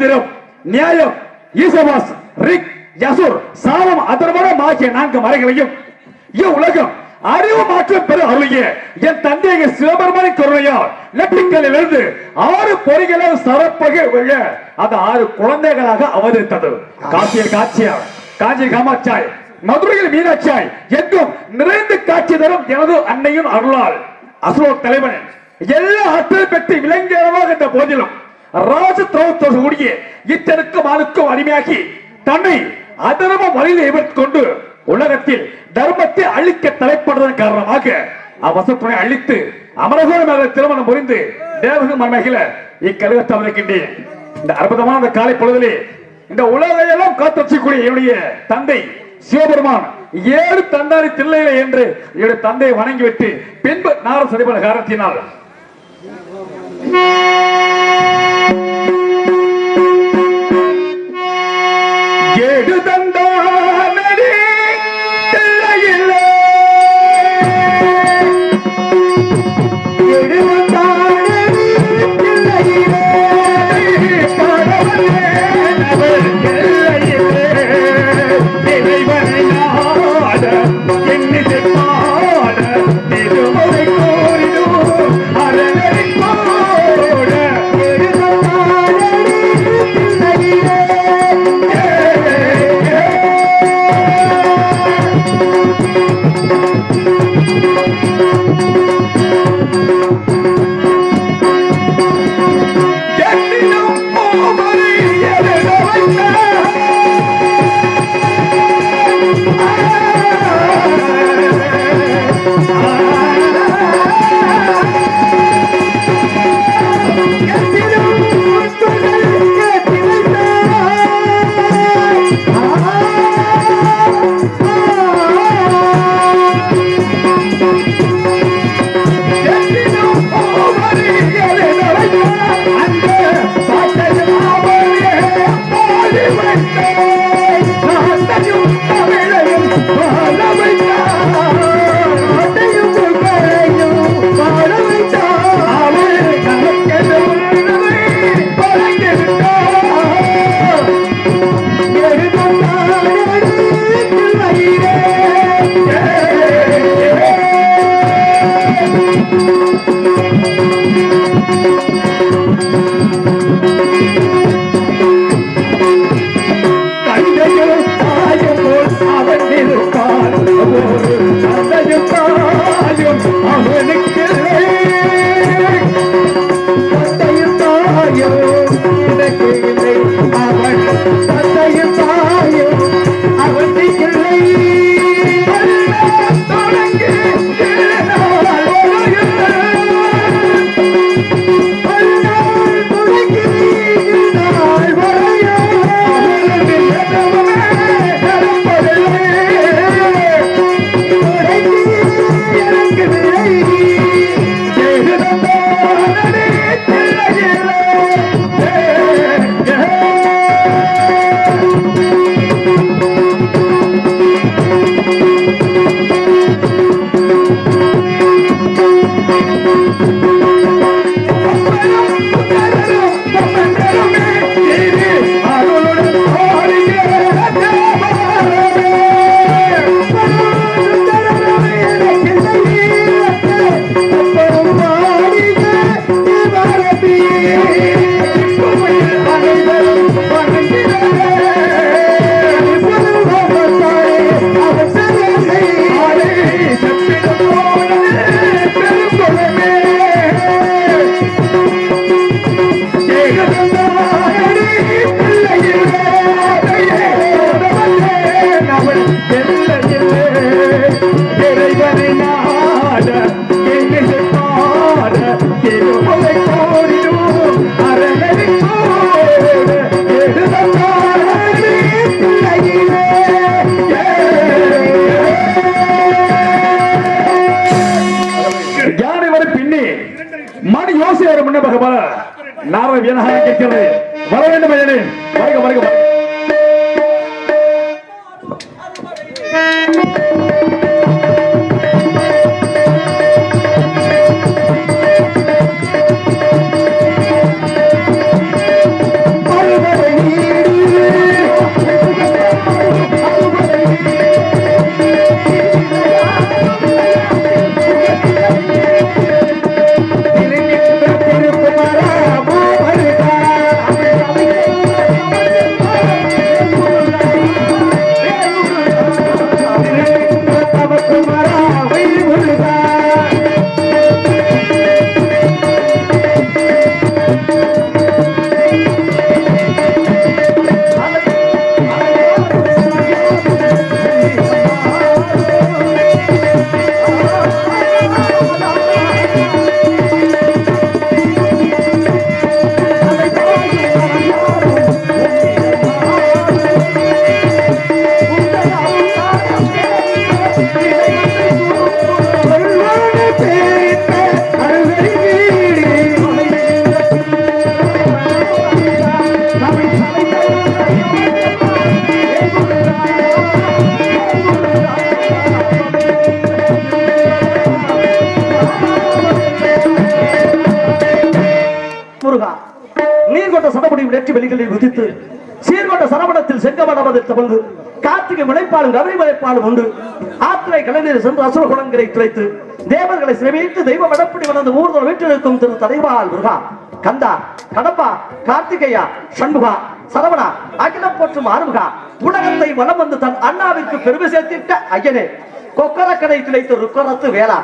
மந்திரம் நியாயம் ஈசவாஸ் ரிக் யசுர் சாமம் அதர்வனம் ஆகிய நான்கு மறைகளையும். இவ்வுலகம் அறிவு மாற்றம் பெற அருளிய என் தந்தையை சிவபெருமானின் கருணையால் நெட்டிக்கலிலிருந்து ஆறு பொறிகளை சரப்பக விழ அது ஆறு குழந்தைகளாக அவதரித்தது. காசியில் காட்சியார் காஞ்சி காமாட்சாய் மதுரையில் மீனாட்சாய் எங்கும் நிறைந்து காட்சி தரும் எனது அன்னையின் அருளால் அசோக் தலைவன் எல்லா ஆற்றல் பெற்று விளங்கியவராக இருந்த போதிலும் ராஜ துரோகத்தோடு கூடிய இத்தனுக்கும் ஆளுக்கும் அடிமையாகி தன்னை அதர்ம வழியில் எதிர்கொண்டு கொண்டு உலகத்தில் தர்மத்தை அழிக்க தலைப்படுவதன் காரணமாக அவசத்துணை அழித்து அமரகோரமாக திருமணம் புரிந்து தேவக மன்மகில இக்கருகத்தை அமைக்கின்றேன் இந்த அற்புதமான காலை பொழுதிலே இந்த உலகையெல்லாம் காத்தக்கூடிய என்னுடைய தந்தை சிவபெருமான் ஏழு தந்தாரி தில்லையில என்று என்னுடைய தந்தையை வணங்கிவிட்டு பின்பு நார சரிபல காரணத்தினால். யோசி வரும் முன்ன பகவா நாரத வீணாக கேட்கிறது வர வேண்டும் ஐயனே வருக வருக வருக. வெற்றி சீர்கொண்ட சரவணத்தில் செங்கமடமதில் தவழ்ந்து கார்த்திகை முளைப்பாலும் கவரி முளைப்பாலும் உண்டு ஆத்திரை கலைஞர் சென்று அசுர குணங்களை துளைத்து தேவர்களை சிரமித்து தெய்வ வடப்படி வளர்ந்து ஊர்தல் வீட்டிலிருக்கும் திரு தலைவால் முருகா கந்தா கடப்பா கார்த்திகையா சண்முகா சரவணா அகிலம் போற்றும் ஆறுமுகா உலகத்தை வலம் வந்து தன் அண்ணாவிற்கு பெருமை சேர்த்திட்ட ஐயனே கொக்கரக்கடை துளைத்து ருக்கரத்து வேளா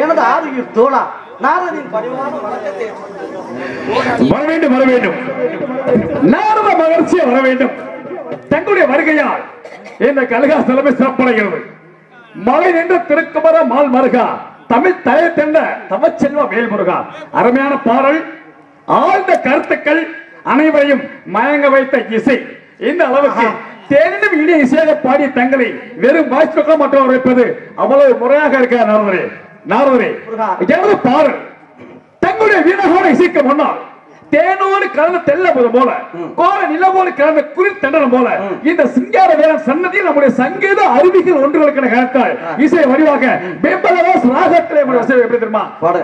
எனது ஆதியில் தோழா நாரதின் பணிவான வணக்கத்தை வர வேண்டும் வர வேண்டும் நாரத மகிழ்ச்சியா வர வேண்டும் தங்களுடைய வருகையால் இந்த கலகா தலைமை சிறப்படைகிறது. மலை நின்ற திருக்குமர மால் மருகா தமிழ் தலை தெண்ட தவச்செல்வ வேல்முருகா. அருமையான பாடல். ஆழ்ந்த கருத்துக்கள் அனைவரையும் மயங்க வைத்த இசை. இந்த அளவுக்கு தேனினும் இனிய இசையாக பாடிய தங்களை வெறும் வாய்ப்புகள் மட்டும் வைப்பது அவ்வளவு முறையாக இருக்க நாரதரே. நாரதரே முருகா. எனது பாடல். தங்களுடைய வீணகோட இசைக்க முன்னால் தேனோடு கலந்த தெல்ல போல கோர நிலவோடு கலந்த குளிர் தண்டனம் போல இந்த சிங்கார வேலன் சன்னதியில் நம்முடைய சங்கீத அறிவிகள் ஒன்றுகளுக்கு கேட்டால் இசை வடிவாக பெம்பலவாஸ் ராகத்திலே எப்படி தெரியுமா? பாடு.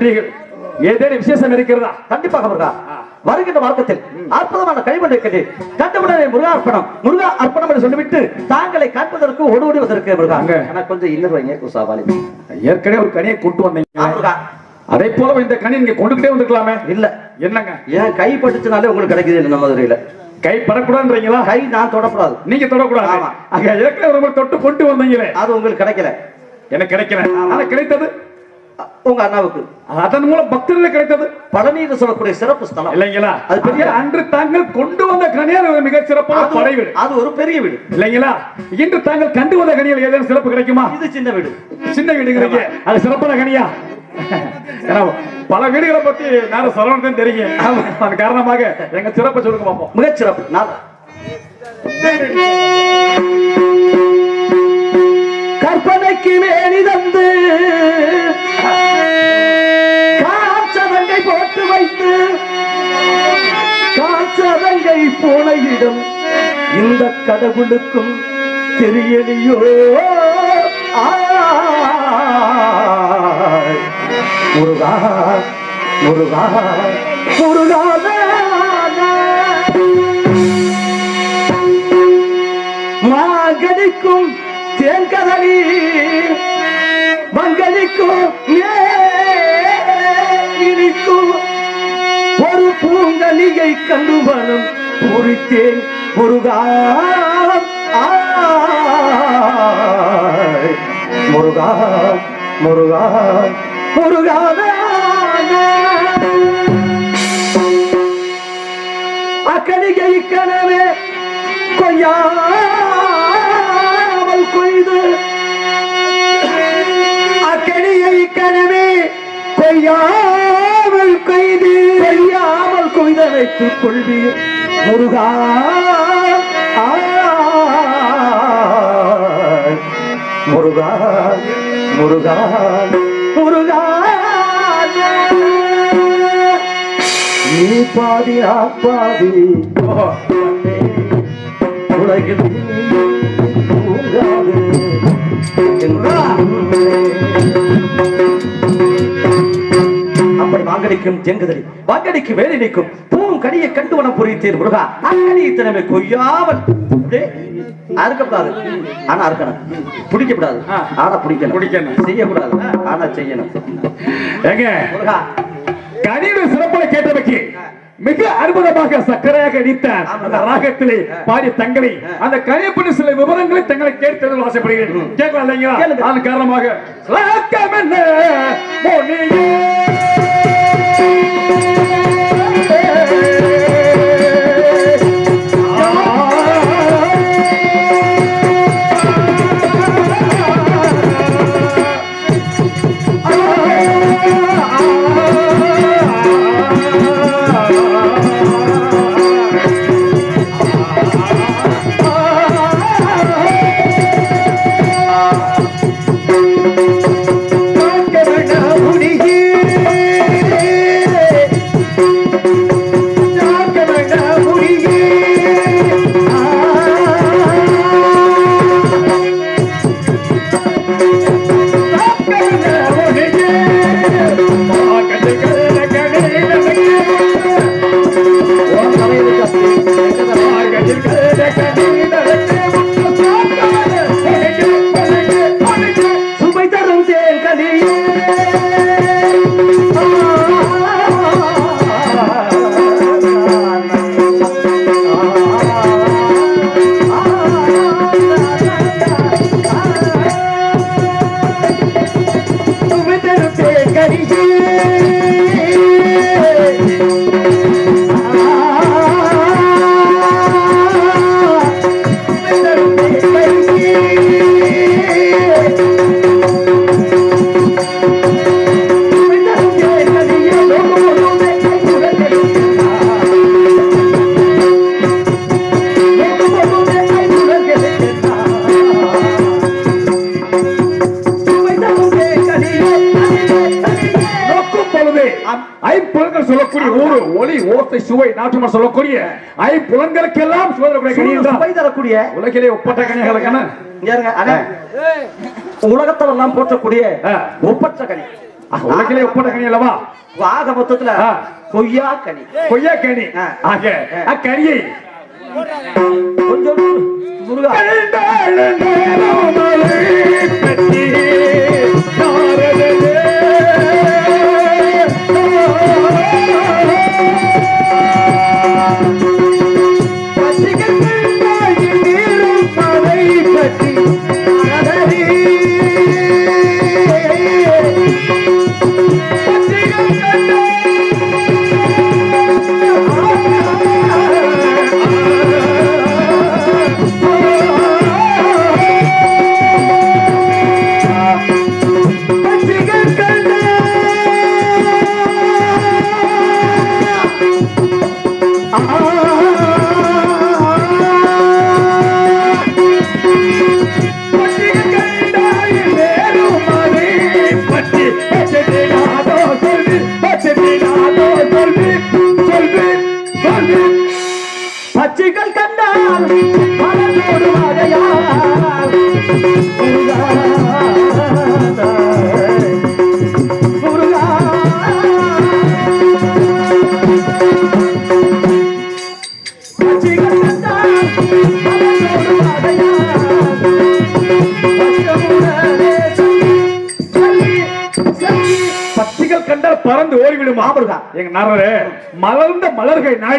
சென்றீர்கள் ஏதேனும் விசேஷம் இருக்கிறதா? கண்டிப்பாக முருகா வருகின்ற மார்க்கத்தில் அற்புதமான கைவன் இருக்கிறது. கண்டவுடனே முருகா அர்ப்பணம். முருகா அர்ப்பணம் என்று சொல்லிவிட்டு தாங்களை காண்பதற்கு ஓடி ஓடி வந்திருக்க முருகா. எனக்கு கொஞ்சம் இன்னர் வைங்க குசாபாலி ஏற்கனவே ஒரு கனியை கொண்டு வந்தீங்க. அதே போல இந்த கனி நீங்க கொண்டுகிட்டே வந்திருக்கலாமே. இல்ல. என்னங்க? ஏன் கை பட்டுச்சுனாலே உங்களுக்கு கிடைக்குது இந்த மதுரையில? கை படக்கூடாதுன்றீங்களா? கை நான் தொடக்கூடாது நீங்க தொடக்கூடாது. அங்க ஏற்கனவே ஒரு தொட்டு கொண்டு வந்தீங்களே. அது உங்களுக்கு கிடைக்கல. எனக்கு கிடைக்கல. ஆனா கிடைத்தது. உங்க அண்ணாவுக்கு. அதன் மூலம் பக்தர்களுக்கு கிடைத்தது. பழனின்னு சொல்லக்கூடிய சிறப்பு ஸ்தலம். இல்லைங்களா? அது பெரிய- அது அன்று தாங்கள் கொண்டு வந்த கனியால் ஒரு மிகச் சிறப்பான அது- படை வீடு. அது ஒரு பெரிய வீடு. இல்லைங்களா? இன்று தாங்கள் கண்டு வந்த கனியில் ஏதேனும் சிறப்பு கிடைக்குமா? இது சின்ன வீடு. சின்ன வீடுங்கிறீங்க. அது சிறப்பான கனியா? ஏன்னா, பல வீடுகளை பத்தி நான் சொல்லணும் தெரியும் அதன் காரணமாக எங்க சிறப்பை சொல்லுங்க பார்ப்போம் மிகச் சிறப்பு. நான் கற்பனைக்கு தந்து போன இடம் இந்த கடவுளுக்கும் தெரியலையோ. முருகா முருகா முருகா மாங்கடிக்கும் தேங்கதலி மங்கடிக்கும் இனிக்கும் ஒரு பூங்கலியை கண்டு மனம் பூரித்தேன் முருகா. ஆய். முருகா முருகா முருகா அக்கடிகை கனவே கொய்யாமல் கொய்து. அக்கடியை கனவே கொய்யாமல் கொய்து. கொய்யாமல் கொய்த வைத்துக் கொள்வீர். முருகா. முருகா முருகா முருகா நீ பாதி நான் பாதி உலகில் தூங்காது அப்படி வாங்கடிக்கும் ஜெங்குதலி வாங்கடிக்கு வேலை நிற்கும் கனியை கண்டு வனம் புரித்தேன் முருகா. அக்கடியை தினமே கொய்யாமல். அறுக்கப்படாது. ஆனா அறுக்கணும். பிடிக்கப்படாது. ஆனா பிடிக்கணும். பிடிக்கணும். செய்யக்கூடாது. ஆனா செய்யணும். எங்க முருகா. கனிவு சிறப்பலை கேட்டவைக்கு மிக அற்புதமாக சக்கரையாக அடித்தார் அந்த ராகத்திலே பாடி தங்களை அந்த கனியப்படி சில விவரங்களை தங்களை கேட்கிறது ஆசைப்படுகிறேன். கேட்கலாம் இல்லைங்களா. அதன் காரணமாக ராக்கம் என்ன நாட்டுமா சொல்லக்கூடிய ஐம்புலன்களுக்கெல்லாம் சுதந்திரக்கூடிய கனி தரக்கூடிய உலகிலே ஒப்பற்ற கனிகளுக்கான எல்லாம் போற்றக்கூடிய. ஒப்பற்ற கனி. உலகிலே ஒப்பற்ற கனி அல்லவா? ஆக மொத்தத்துல. கொய்யா கனி. கொய்யா கனி. ஆக அக்கனியை. கொஞ்சம் முருகா.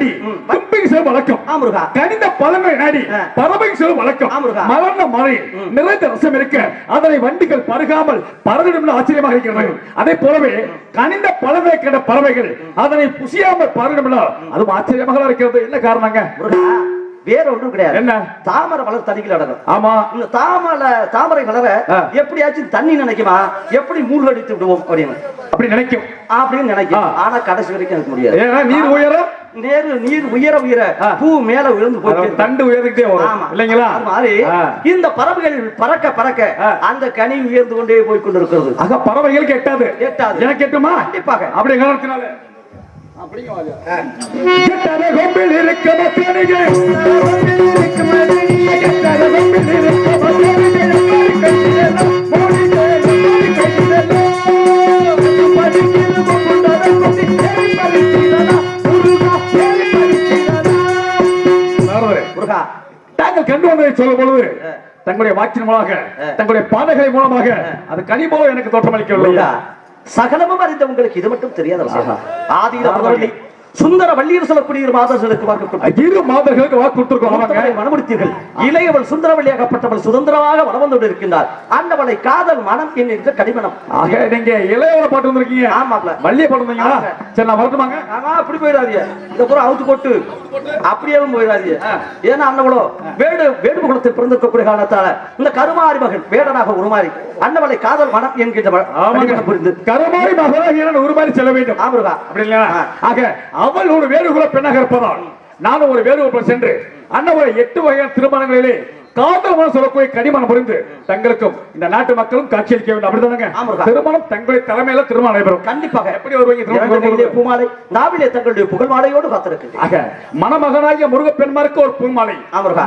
நாடி. தும்பிக்கு செல்லும் வழக்கம். ஆமுருகா. கனிந்த பழங்களை நாடி. ஆ. பறவைக்கு செல்லும் வழக்கம் ஆமுருகா. மலர்ந்த மலை. நிறைந்த ரசம் இருக்க. அதனை வண்டிகள் பருகாமல் பறந்துடும் ஆச்சரியமாக இருக்கிறது. அதே போலவே கனிந்த பழங்களை கண்ட பறவைகள் அதனை புசியாமல் பறந்துடும் அதுவும் ஆச்சரியமாக இருக்கிறது. என்ன காரணங்க? முருகா வேற ஒன்றும் கிடையாது. என்ன? தாமரை மலர் தண்ணிகள் அடங்கும். ஆமா. இந்த தாமரை தாமரை மலரை ஆ. எப்படியாச்சும் தண்ணி நினைக்குமா? எப்படி மூழ்கடித்து விடுவோம் அப்படின்னு. அப்படி நினைக்கும். அப்படின்னு நினைக்கும். ஆனா கடைசி வரைக்கும் எனக்கு முடியாது. ஏன்னா நீர் உயரம். நேரு நீர் உயர உயர. பூ மேல விழுந்து போய் தண்டு உயர்ந்துட்டே வரும் ஆமா. இல்லைங்களா மாதிரி. இந்த பறவைகள் பறக்க பறக்க. அந்த கனி உயர்ந்து கொண்டே போய் கொண்டிருக்கிறது ஆக பறவைகள் எட்டாது எட்டாது. எனக்கு எட்டுமா கண்டிப்பாக. அப்படி காரணத்தினால எட்டாத தாங்கள் கண்டு வந்ததை சொல்லும் பொழுது தங்களுடைய வாக்கின் மூலமாக தங்களுடைய பாதைகளை மூலமாக அது கனி போல எனக்கு தோற்றமளிக்கவில்லை சகலமும் அறிந்த உங்களுக்கு இது மட்டும் தெரியாத ஆதியில சுந்தர வள்ளியர் சொல்லக்கூடிய மாதர்களுக்கு வாக்கு இரு மாதர்களுக்கு வாக்கு கொடுத்திருக்கோம் மனமுடித்தீர்கள். இளையவள் சுந்தரவள்ளியாகப்பட்டவள் சுதந்திரமாக வளம் வந்து இருக்கின்றார் ஆண்டவளை காதல் மனம் என்கின்ற கடிமனம். ஆக நீங்க இளையவரை பாட்டு வந்திருக்கீங்க. ஆமாப்ல. வள்ளிய பாட்டு வந்தீங்களா. சரி நான் வரட்டுமாங்க? ஆமா அப்படி போயிடாதீங்க. இந்த புறம் அவுத்து போட்டு அப்படியே போயிடாதீங்க. ஏன்னா அண்ணவளோ வேடு வேடு குலத்தில் பிறந்திருக்கக்கூடிய காரணத்தால இந்த கருமாரி மகன் வேடனாக உருமாறி அண்ணவளை காதல் மனம் என்கின்ற புரிந்து. கருமாரி மகளாக ஒரு மாதிரி செல்ல வேண்டும். ஆமுருகா அப்படி இல்லையா. ஆக அவள் ஒரு வேறுகுல பெண்ணாக இருப்பதால் நானும் ஒரு வேறுகுல சென்று அண்ணவரை எட்டு வகையான திருமணங்களிலே காதல் சொல்லக்கூடிய கடிமனம் புரிந்து தங்களுக்கும் இந்த நாட்டு மக்களும் காட்சி அளிக்க வேண்டும் அப்படிதானங்க. திருமணம் தங்களுடைய தலைமையில திருமணம் நடைபெறும் கண்டிப்பாக எப்படி வருவீங்க? பூமாலை நாவிலே தங்களுடைய புகழ் மாலையோடு காத்திருக்கின்றேன் ஆக மணமகனாகிய முருகப்பெண்மாருக்கு ஒரு பூமாலை.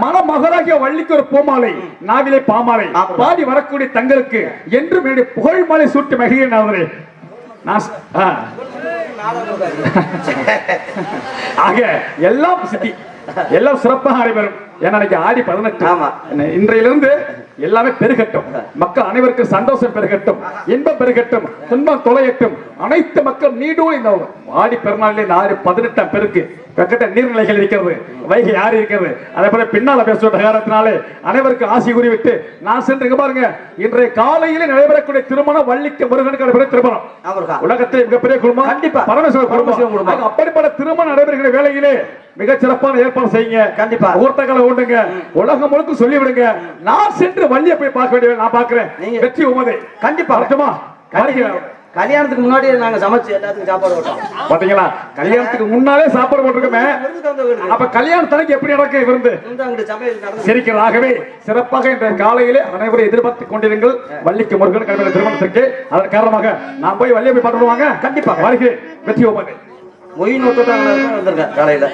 மணமகனாகிய வள்ளிக்கு ஒரு பூமாலை நாவிலே பாமாலை. பாடி வரக்கூடிய தங்களுக்கு என்றும் என்னுடைய புகழ் மாலை சூட்டி மகிழ்கிறேன் அவரே நான். ஆக எல்லாம் சித்தி எல்லாம் சிறப்பாக நடைபெறும் ஏன்னா ஆடி பதினெட்டு. ஆமா. இன்றையிலிருந்து எல்லாமே பெருகட்டும். மக்கள் அனைவருக்கும் சந்தோஷம் பெருகட்டும். இன்பம் பெருகட்டும். துன்பம் தொலையட்டும். அனைத்து மக்கள் நீடூழி இந்த ஆடி பெருநாளிலே ஆடி பதினெட்டாம் பெருக்கு. கக்கட்ட நீர்நிலைகள் இருக்கிறது வைகை ஆறு இருக்கிறது அதே போல பின்னால பேசுவத காரணத்தினாலே அனைவருக்கும் ஆசி கூறிவிட்டு நான் சென்று பாருங்க இன்றைய காலையிலே நடைபெறக்கூடிய திருமணம் வள்ளிக்கு முருகனுக்கு நடைபெற திருமணம். உலகத்திலே மிகப்பெரிய குடும்பம் கண்டிப்பா. பரமசிவ குடும்பம். அப்படிப்பட்ட திருமணம் நடைபெறுகிற வேளையிலே மிக சிறப்பான ஏற்பாடு செய்யுங்க. கண்டிப்பா. முகூர்த்தங்களை உண்டுங்க உலகம் முழுக்க சொல்லி விடுங்க நான் சென்று வள்ளியை போய் பார்க்க வேண்டிய நான் பார்க்கிறேன். நீங்க- வெற்றி உமதை. கண்டிப்பா. கண்டிப்பா. கல்யாணத்துக்கு முன்னாடியே நாங்க சமைச்சு எல்லாத்துக்கும் சாப்பாடு போட்டோம். பாத்தீங்களா? கல்யாணத்துக்கு முன்னாலே சாப்பாடு போட்டிருக்கோமே. அப்ப கல்யாணத்தனைக்கு எப்படி நடக்க விருந்து சிரிக்கிறதாகவே சிறப்பாக இந்த காலையிலே அனைவரும் எதிர்பார்த்து கொண்டிருங்கள். வள்ளிக்கு முருகன் கல்வி திருமணத்திற்கு. அதன் காரணமாக நான் போய் வள்ளியை போய் பார்த்துடுவாங்க கண்டிப்பா. வருகிறேன் வெற்றி உமதை. மொய் நோட்டு தான் வந்திருக்கேன் காலையில.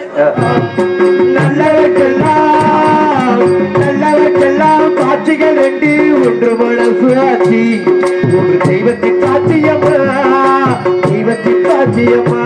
நல்லவற்கெல்லாம் காட்சிகள் ரெண்டு. ஒன்று மனசு ஆட்சி ஒரு தெய்வத்தின் காட்சியம்மா தெய்வத்தின் காட்சியம்மா